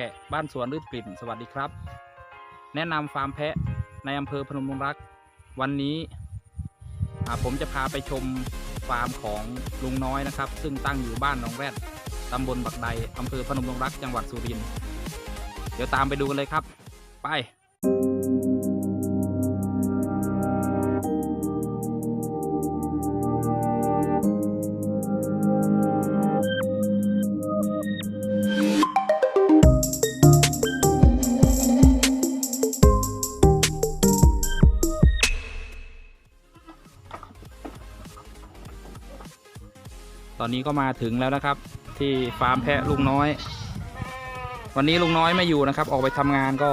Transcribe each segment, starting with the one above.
กะบ้านสวนรืดกลิ่นสวัสดีครับ แนะนำฟาร์มแพะในอำเภอพนมดงรัก วันนี้ผมจะพาไปชมฟาร์มของลุงน้อยนะครับ ซึ่งตั้งอยู่บ้านหนองแรดตำบลบักใดอำเภอพนมดงรักจังหวัดสุรินทร์เดี๋ยวตามไปดูกันเลยครับ ไป ตอนนี้ก็มาถึงแล้วนะครับ ที่ฟาร์มแพะลุงน้อย วันนี้ลุงน้อยไม่อยู่นะครับ ออกไปทำงานก็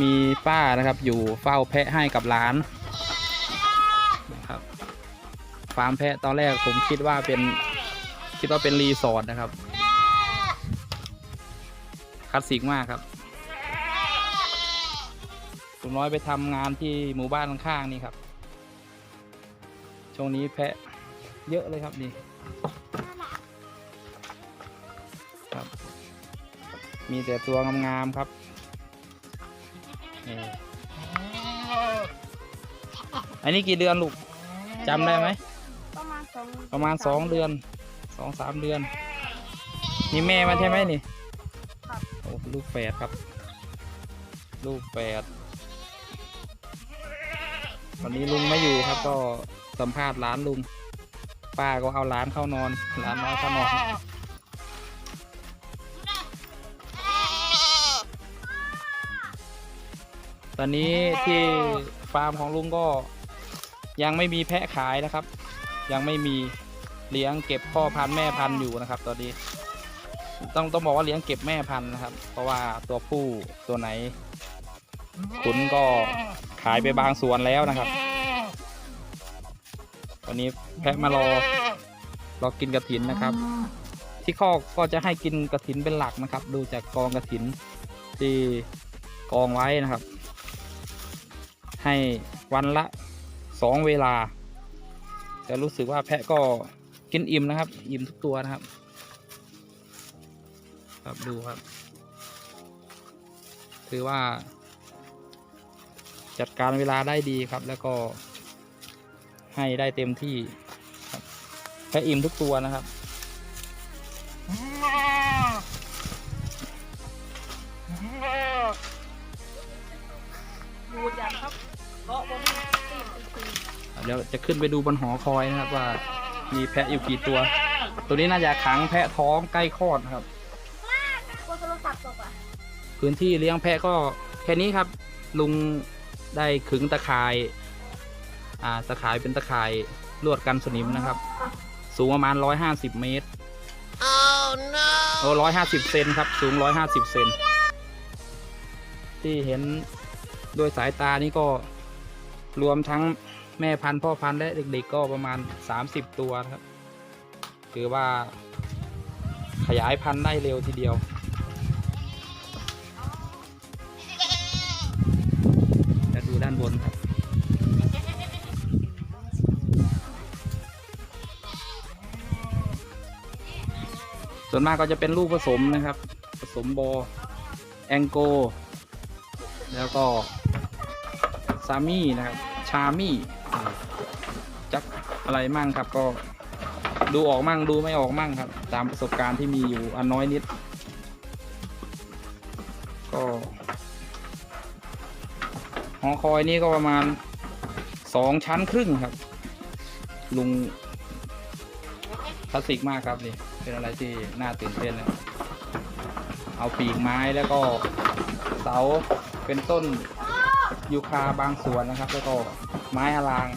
มีป้านะครับ อยู่เฝ้าแพะให้กับหลานนะครับฟาร์มแพะตอนแรกผมคิดว่าเป็นคิดว่าเป็นรีสอร์ทนะครับคลาสสิกมากครับลุงน้อยไปทำงานที่หมู่บ้านข้างๆนี่ครับช่วงนี้แพะเยอะเลยครับนี่ ครับ มีแต่ตัวงามๆครับนี่อันนี้กี่เดือนลูกจำได้ไหม ประมาณสองประมาณสองเดือนสองสามเดือน นี่แม่มันใช่ไหมนี่ครับโอ้ลูกแฝดครับ ลูกแฝดวันนี้ลุงไม่อยู่ครับก็สัมภาษณ์ร้านลุง ป้าก็เอาร้านเข้านอนร้านน้อยเข้านอนตอนนี้ที่ฟาร์มของลุงก็ยังไม่มีแพะขายนะครับ ยังไม่มีเลี้ยงเก็บพ่อพันธุ์แม่พันธุ์อยู่นะครับ ตอนนี้ต้องต้องบอกว่าเลี้ยงเก็บแม่พันธุ์นะครับ เพราะว่าตัวผู้ตัวไหนขุนก็ขายไปบางส่วนแล้วนะครับ ตอนนี้แพะมารอรอกินกระถินนะครับ ที่คอกก็จะให้กินกระถินเป็นหลักนะครับ ดูจากกองกระถินที่กองไว้นะครับ ให้วันละสองเวลาแต่รู้สึกว่าแพะก็กินอิ่มนะครับ อิ่มทุกตัวนะครับ ครับดูครับถือว่าจัดการเวลาได้ดีครับแล้วก็ ให้ได้เต็มที่ครับแพะอิ่มทุกตัวนะครับบูดอย่างครับเลาะบนตีนตีนเดี๋ยวจะขึ้นไปดูบนหอคอยนะครับว่ามีแพะอยู่กี่ตัว ตัวนี้น่าจะขังแพะท้องใกล้คลอดนะครับ กลัวโทรศัพท์ตกอะพื้นที่เลี้ยงแพะก็แค่นี้ครับ ลุงได้ขึงตะข่าย อ่าตะข่ายเป็นตะข่ายลวดกันสนิมนะครับ สูงประมาณ 150 เมตร oh no โอ้ร้อยห้าสิบเซนครับ สูงร้อยห้าสิบเซนที่เห็นด้วยสายตานี่ก็รวมทั้งแม่พันธุ์พ่อพันธุ์และเด็กๆก็ประมาณ 30 ตัวนะครับ ถือว่าขยายพันธุ์ได้เร็วทีเดียว วนมากก็จะเป็นลูกผสมนะครับ ผสมบอแองโก แล้วก็ซามี่นะครับ ชามี่จักอะไรมั่งครับก็ดูออกมั่งดูไม่ออกมั่งครับ ตามประสบการณ์ที่มีอยู่อันน้อยนิด ก็หอคอยนี่ก็ประมาณสองชั้นครึ่งครับ ลุงคลาสสิกมากครับนี่ เป็นอะไรที่น่าตื่นเต้นนะเอาปีกไม้แล้วก็เสาเป็นต้นยูคาบางส่วนนะครับ แล้วก็ไม้อลาง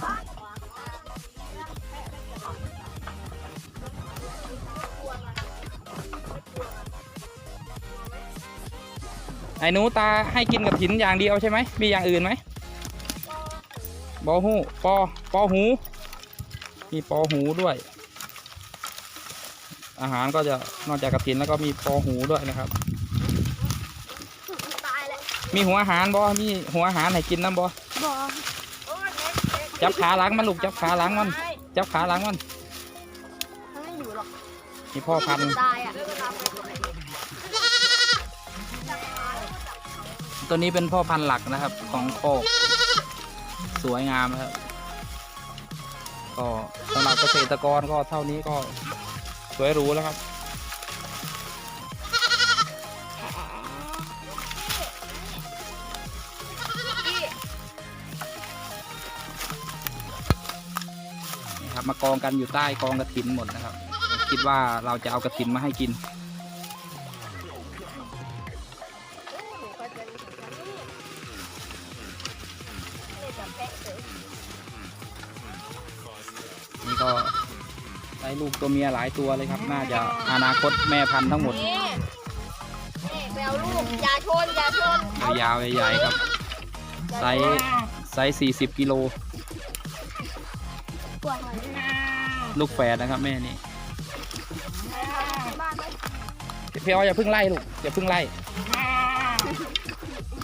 ไอ้หนูตาให้กินกับถินอย่างเดียวใช่ไหม มีอย่างอื่นไหมบอหูปอปอหู มีปอหูด้วย อาหารก็จะนอกจากกระถินแล้วก็มีปอหูด้วยนะครับตายแล้วมีหัวอาหารบอมีหัวอาหารให้กินน้ำบอบอจับขาหลังมันลูกจับขาหลังมัน จับขาหลังมันมันไม่อยู่หรอกมีพ่อพันธุ์ตายอะตัวนี้เป็นพ่อพันธุ์หลักนะครับ ของโคอกสวยงามนะครับก็สำหรับเกษตรกรก็เท่านี้ก็ส วยหรูแล้วครับนะครับมากองกันอยู่ใต้กองกระถินหมดนะครับ คิดว่าเราจะเอากระถินมาให้กิน ลูกตัวเมียหลายตัวเลยครับ น่าจะอนาคตแม่พันธุ์ทั้งหมด นี่นี่ไปเอาลูกอย่าชนอย่าชนยาวๆใหญ่ๆครับ ไซส์ไซส์สี่สิบกิโล ปวดหัวนะลูกแฝดนะครับแม่นี่บ้านไหมพี่อ้อยอย่าเพิ่งไล่ลูกอย่าเพิ่งไล่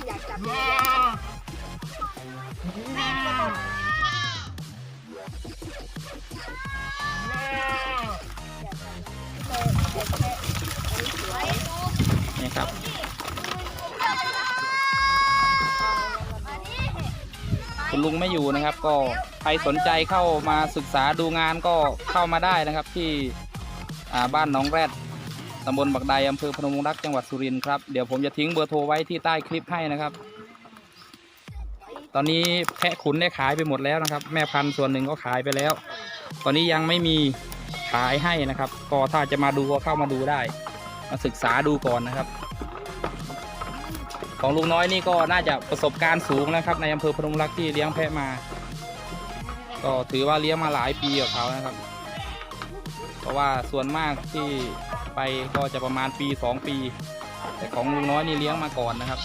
อยากจับแม่ นี่ครับ คุณลุงไม่อยู่นะครับ ก็ใครสนใจเข้ามาศึกษาดูงานก็เข้ามาได้นะครับที่บ้านหนองแรดตำบลบักไดอำเภอพนมรักษ์จังหวัดสุรินทร์ครับเดี๋ยวผมจะทิ้งเบอร์โทรไว้ที่ใต้คลิปให้นะครับ ตอนนี้แพะขุนได้ขายไปหมดแล้วนะครับ แม่พันธุ์ส่วนหนึ่งก็ขายไปแล้ว ตอนนี้ยังไม่มีขายให้นะครับ ก็ถ้าจะมาดูก็เข้ามาดูได้ มาศึกษาดูก่อนนะครับ ของลุงน้อยนี่ก็น่าจะประสบการณ์สูงนะครับ ในอำเภอพนมรักษ์ที่เลี้ยงแพะมา ก็ถือว่าเลี้ยงมาหลายปีกับเขานะครับ เพราะว่าส่วนมากที่ไปก็จะประมาณปี 2 ปี แต่ของลุงน้อยนี่เลี้ยงมาก่อนนะครับ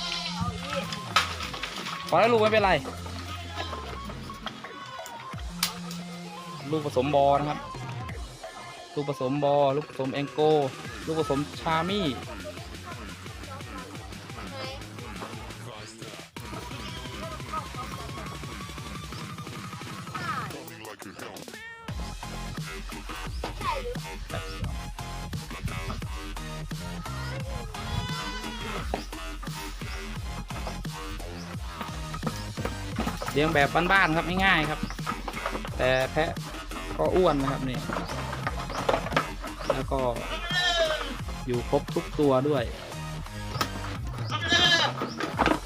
พอแล้ลูกไม่เป็นไร ลูกผสมบอนะครับ ลูกผสมบอ ลูกผสมแองโก ลูกผสมชามี่ เลี้ยงแบบบ้านๆครับ ง่ายๆครับ แต่แพะ ก็อ้วนนะครับนี่ แล้วก็อยู่ครบทุกตัวด้วย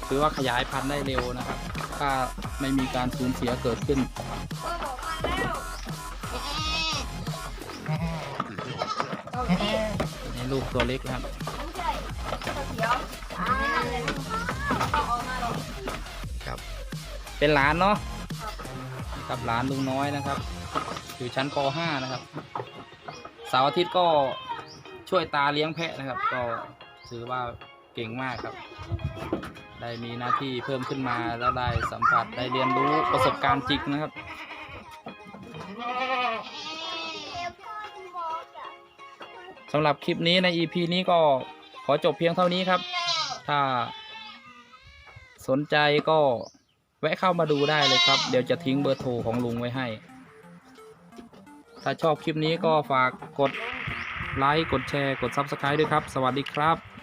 คือว่าขยายพันธุ์ได้เร็วนะครับ ถ้าไม่มีการสูญเสียเกิดขึ้น นี่ลูกตัวเล็กนะครับ ครับ เป็นหลานเนาะกับหลานลุงน้อยนะครับ อยู่ชั้นป .5 นะครับเสาร์อาทิตย์ก็ช่วยตาเลี้ยงแพะนะครับ ก็ถือว่าเก่งมากครับ ได้มีหน้าที่เพิ่มขึ้นมาแล้วได้สัมผัสได้เรียนรู้ประสบการณ์จริงนะครับ สำหรับคลิปนี้ใน EP นี้ก็ขอจบเพียงเท่านี้ครับ ถ้าสนใจก็แวะเข้ามาดูได้เลยครับ เดี๋ยวจะทิ้งเบอร์โทรของลุงไว้ให้ ถ้าชอบคลิปนี้ก็ฝากกดไลค์ กดแชร์ กด Subscribe ด้วยครับ สวัสดีครับ